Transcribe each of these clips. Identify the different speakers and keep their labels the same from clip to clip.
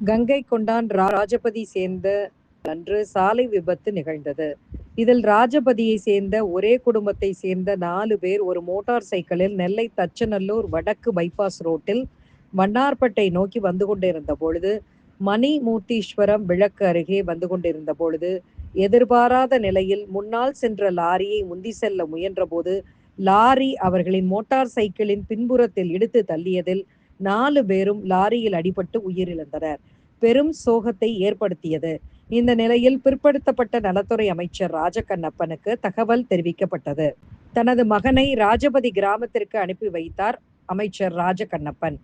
Speaker 1: கங்கை கொண்டான் ராஜபதி சேர்ந்த அன்று சாலை விபத்து நிகழ்ந்தது. இதில் ராஜபதியை சேர்ந்த ஒரே குடும்பத்தை சேர்ந்த நாலு பேர் ஒரு மோட்டார் சைக்கிளில் நெல்லை தச்சநல்லூர் வடக்கு பைபாஸ் ரோட்டில் வண்ணார்பேட்டை நோக்கி வந்து கொண்டிருந்த பொழுது மணி மூர்த்தீஸ்வரம் விளக்கு அருகே வந்து கொண்டிருந்த பொழுது எதிர்பாராத நிலையில் முன்னால் சென்ற லாரியை முந்தி செல்ல முயன்றபோது லாரி அவர்களின் மோட்டார் சைக்கிளின் பின்புறத்தில் இடித்து தள்ளியதில் நாலு பேரும் லாரியில் அடிபட்டு உயிரிழந்தனர். பெரும் சோகத்தை ஏற்படுத்தியது. இந்த நிலையில் பிற்படுத்தப்பட்ட நலத்துறை அமைச்சர் ராஜகண்ணப்பனுக்கு தகவல் தெரிவிக்கப்பட்டது. தனது மகனை ராஜபதி கிராமத்திற்கு அனுப்பி வைத்தார் அமைச்சர் ராஜகண்ணப்பன்.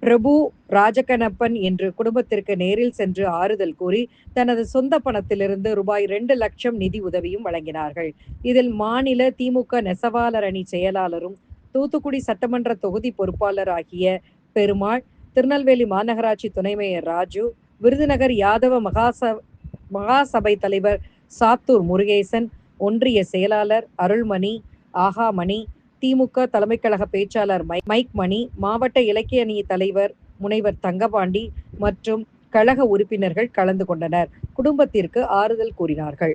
Speaker 1: பிரபு ராஜகண்ணப்பன் என்று குடும்பத்திற்கு நேரில் சென்று ஆறுதல் கூறி தனது சொந்த பணத்திலிருந்து ரூபாய் இரண்டு லட்சம் நிதி உதவியும் வழங்கினார்கள். இதில் மாநில திமுக நெசவாளர் அணி செயலாளரும் தூத்துக்குடி சட்டமன்ற தொகுதி பொறுப்பாளர் ஆகிய பெருமாள் திருநெல்வேலி மாநகராட்சி துணை மேயர் ராஜு விருதுநகர் யாதவ மகாச மகாசபை தலைவர் சாத்தூர் முருகேசன் ஒன்றிய செயலாளர் அருள்மணி ஆகாமணி திமுக தலைமை கழக பேச்சாளர் மை- மைக் மணி மாவட்ட இலக்கிய அணி தலைவர் முனைவர் தங்கபாண்டி மற்றும் கழக உறுப்பினர்கள் கலந்து கொண்டனர். குடும்பத்திற்கு ஆறுதல் கூறினார்கள்.